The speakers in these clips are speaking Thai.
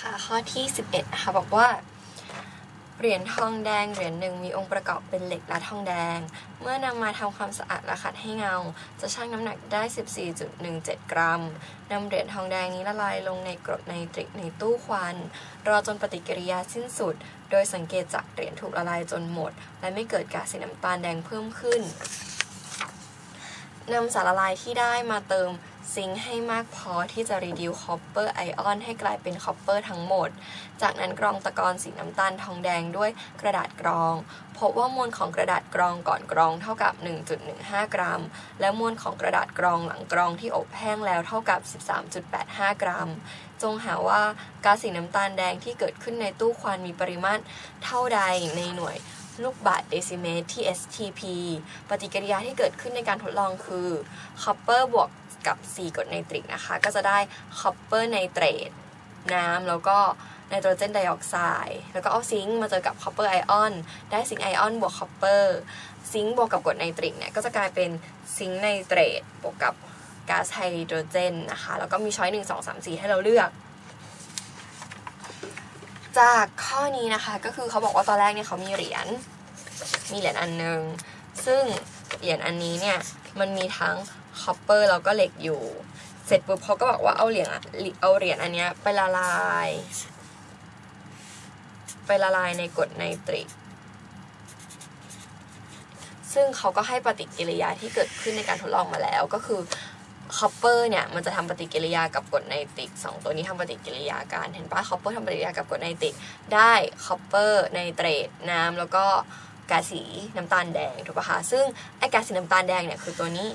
ค่ะ ข้อที่ 11นะคะบอกว่า เหรียญทองแดงเหรียญหนึ่งมีองค์ประกอบเป็นเหล็กและทองแดง เมื่อนำมาทำความสะอาดและขัดให้เงา จะชั่งน้ำหนักได้ 14.17 กรัมนำเหรียญทองแดงนี้ละลายลงในกรดไนตริกในตู้ควัน รอจนปฏิกิริยาสิ้นสุด โดยสังเกตจากเหรียญถูกละลายจนหมด และไม่เกิดก๊าซสีน้ำตาลแดงเพิ่มขึ้นนำสารละลายที่ได้มาเติม ซิงค์ให้มากพอที่จะรีดิวคอปเปอร์ไอออนให้กลายเป็นคอปเปอร์ทั้งหมด จากนั้นกรองตะกอนสีน้ำตาลทองแดงด้วยกระดาษกรอง พบว่ามวลของกระดาษกรองก่อนกรองเท่ากับ 1.15 กรัม และมวลของกระดาษกรองหลังกรองที่อบแห้งแล้วเท่ากับ 13.85 กรัม จงหาว่าก๊าซสีน้ำตาลแดงที่เกิดขึ้นในตู้ควันมีปริมาตรเท่าใดในหน่วย ลูกบาศก์เดซิเมตรที่ STP ปฏิกิริยาที่เกิดขึ้นในการทดลองคือคอปเปอร์บวกกับ 4กรดไนตริกนะคะ ก็จะได้คอปเปอร์ไนเตรตน้ำแล้วก็ไนโตรเจนไดออกไซด์แล้วก็เอาซิงค์มาเจอกับคอปเปอร์ไอออนได้ซิงค์ไอออนบวกคอปเปอร์ซิงค์บวกกับกรดไนตริกเนี่ยก็จะกลายเป็นซิงค์ไนเตรตบวกกับก๊าซไฮโดรเจนนะคะ แล้วก็มีช้อย1 2 3 4ให้เราเลือก จากข้อนี้นะคะก็คือเขาบอกว่าตอนแรกเนี่ยเขามีเหรียญมีเหรียญอันหนึ่งซึ่งเหรียญอันนี้เนี่ยมันมีทั้งคอปเปอร์แล้วก็เหล็กอยู่ เสร็จปุ๊บเขาก็บอกว่าเอาเหรียญอะเอาเหรียญอันเนี้ยไปละลาย ไปละลายในกรดไนตริก ซึ่งเขาก็ให้ปฏิกิริยาที่เกิดขึ้นในการทดลองมาแล้วก็คือ คอปเปอร์เนี่ยมันจะทำปฏิกิริยากับกรดไนตริกสองตัวนี้ทำปฏิกิริยากันเห็นปะคอปเปอร์ทำปฏิกิริยากับกรดไนตริกได้คอปเปอร์ไนเตรตน้ำแล้วก็ก๊าซสีน้ำตาลแดงถูกปะคะซึ่งไอ้ก๊าซสีน้ำตาลแดงเนี่ยคือตัวนี้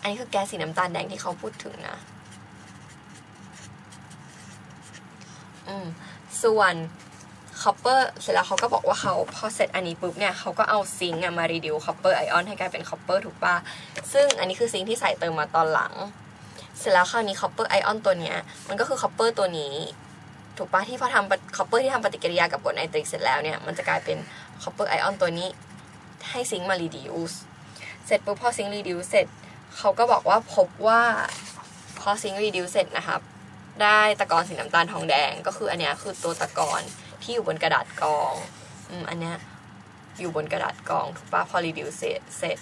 อันนี้คือแก๊สสีน้ำตาลแดงที่เขาพูดถึงนะอืมส่วน คอปเปอร์เสร็จแล้วเขาก็บอกว่าเขาพอเสร็จอันนี้ปุ๊บเนี่ยเขาก็เอาซิงค์มารีดิวคอปเปอร์ไอออนให้กลายเป็นคอปเปอร์ถูกปะซึ่งอันนี้คือซิงค์ที่ใส่เติมมาตอนหลัง เสร็จแล้วคราวนี้คอปเปอร์ไอออนตัวเนี้ยมันก็คือคอปเปอร์ตัวนี้ ถูกปะที่พอทำคอปเปอร์ที่ทำปฏิกิริยากับกรดไนตริกเสร็จแล้วเนี่ยมันจะกลายเป็นคอปเปอร์ไอออนตัวนี้ให้ซิงค์มารีดิวเสร็จปุ๊บพอซิงค์รีดิวเสร็จเขาก็บอกว่าพบว่าพอซิงค์รีดิวเสร็จนะครับได้ตะกอนสีน้ำตาลทองแดงก็คืออันเนี้ยคือตัวตะกอน ที่อยู่บนกระดาษกรองอืมอันเนี้ยอยู่บนกระดาษกรองถูกปะพอรีดิวเสร็จเสร็จ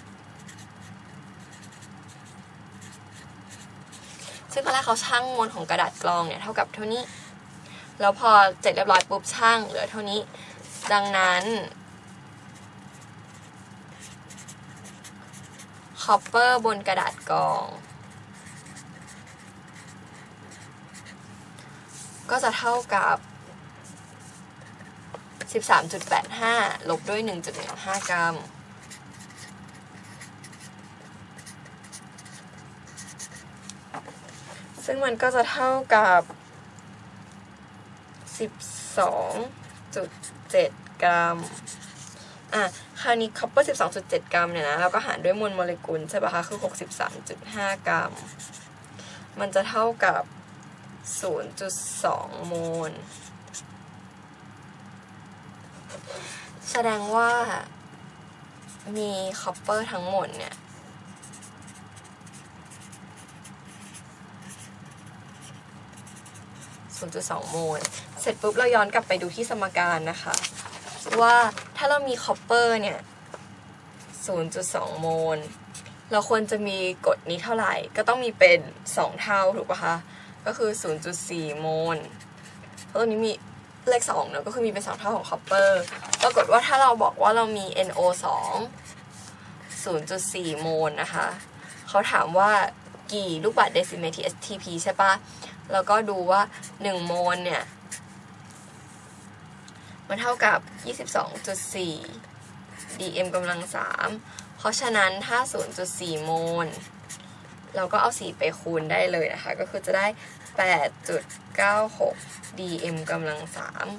ซึ่งตอนแรกเขาชั่งมวลของกระดาษกรองเนี่ยเท่ากับเท่านี้ แล้วพอเสร็จเรียบร้อยปุ๊บชั่งเหลือเท่านี้ ดังนั้นคอปเปอร์บนกระดาษกรอง ก็จะเท่ากับ 13.85 ลบด้วย 1.15 กรัม ซึ่งมันก็จะเท่ากับ 12.7 กรัม อะ คราวนี้คอปเปอร์ 12.7 กรัมเนี่ยนะ เราก็หารด้วยมวลโมเลกุลใช่ปะคะ คือ 63.5 กรัม มันจะเท่ากับ 0.2 โมล แสดงว่ามีคอปเปอร์ทั้งหมดเนี่ย0.2 โมล เสร็จปุ๊บเราย้อนกลับไปดูที่สมการนะคะ ว่าถ้าเรามีคอปเปอร์เนี่ย 0.2 โมล เราควรจะมีกฎนี้เท่าไหร่ ก็ต้องมีเป็น 2 เท่าถูกปะคะ ก็คือ 0.4 โมล เพราะตรงนี้มี เลข2เนอะก็คือมีเป็น 2 เท่าของคอปเปอร์ปรากฏว่าถ้าเราบอกว่าเรามี NO2 0.4 โมลนะคะเขาถามว่ากี่ลูกบาศก์เดซิเมตรที่ STP ใช่ปะแล้วก็ดูว่า 1 โมลเนี่ย มันเท่ากับ 22.4 dm กำลัง 3 เพราะฉะนั้นถ้า 0.4 โมล เราก็เอา 4 ไปคูณได้เลยนะคะ ก็คือจะได้ 8.96 dm กำลัง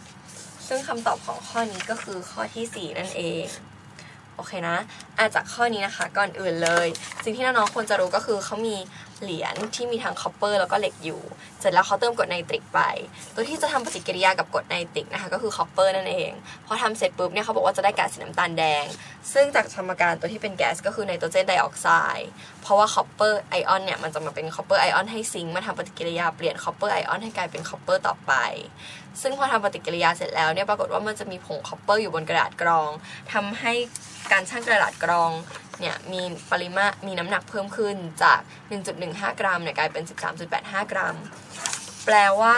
3 ซึ่งคำตอบของข้อนี้ก็คือข้อที่ 4 นั่นเอง โอเคนะอาจากข้อนี้นะคะ ก่อนอื่นเลย สิ่งที่น้องๆควรจะรู้ก็คือเขามีเหรียญที่มีทั้งคอปเปอร์แล้วก็เหล็กอยู่ เสร็จแล้วเขาเติมกรดไนตริกไป ตัวที่จะทำปฏิกิริยากับกรดไนตริกนะคะก็คือคอปเปอร์นั่นเอง พอทำเสร็จปุ๊บเนี่ยเขาบอกว่าจะได้แก๊สสีน้ำตาลแดง ซึ่งจากสมการตัวที่เป็นแก๊สก็คือไนโตรเจนไดออกไซด์ เพราะว่าคอปเปอร์ไอออนเนี่ยมันจะมาเป็นคอปเปอร์ไอออนให้ซิงค์มาทำปฏิกิริยาเปลี่ยนคอปเปอร์ไอออนให้กลายเป็นคอปเปอร์ต่อไป ซึ่งพอทำปฏิกิริยาเสร็จแล้วเนี่ยปรากฏว่ามันจะมีผงคอปเปอร์อยู่บนกระดาษกรองทำให้การชั่งกระดาษกรองเนี่ยมีปริมาตรมีน้ำหนักเพิ่มขึ้นจาก 1.15 กรัมเนี่ยกลายเป็น 13.85 กรัม แปลว่า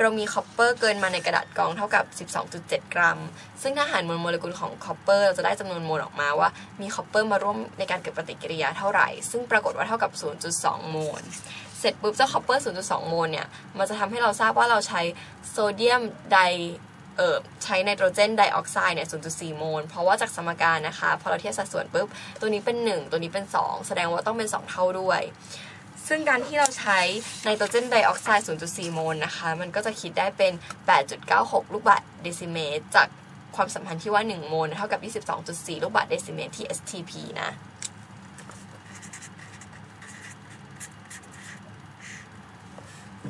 เรามีคอปเปอร์เกินมาในกระดาษกรองเท่ากับ 12.7 กรัม ซึ่งถ้าหารมวลโมเลกุลของคอปเปอร์เราจะได้จำนวนโมลออกมาว่ามีคอปเปอร์มาร่วมในการเกิดปฏิกิริยาเท่าไหร่ ซึ่งปรากฏว่าเท่ากับ 0.2 โมล เสร็จปุ๊บเจ้าคอปเปอร์ 0.2 โมลเนี่ย มันจะทำให้เราทราบว่าเราใช้โซเดียมได ใช้ไนโตรเจนไดออกไซด์เนี่ย 0.4 โมล เพราะว่าจากสมการนะคะ พอเราเทียบสัดส่วนปุ๊บ ตัวนี้เป็น 1 ตัวนี้เป็น 2 แสดงว่าต้องเป็น 2 เท่าด้วย ซึ่งการที่เราใช้ไนโตรเจนไดออกไซด์ 0.4 โมลนะคะ มันก็จะคิดได้เป็น 8.96 ลูกบาศก์เดซิเมตร จากความสัมพันธ์ที่ว่า 1 โมลเท่ากับ 22.4 ลูกบาศก์เดซิเมตรที่ STP นะ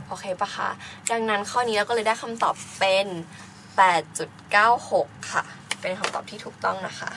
โอเคปะคะ ดังนั้นข้อนี้เราก็เลยได้คำตอบเป็น 8.96 ค่ะ เป็นคำตอบที่ถูกต้องนะคะ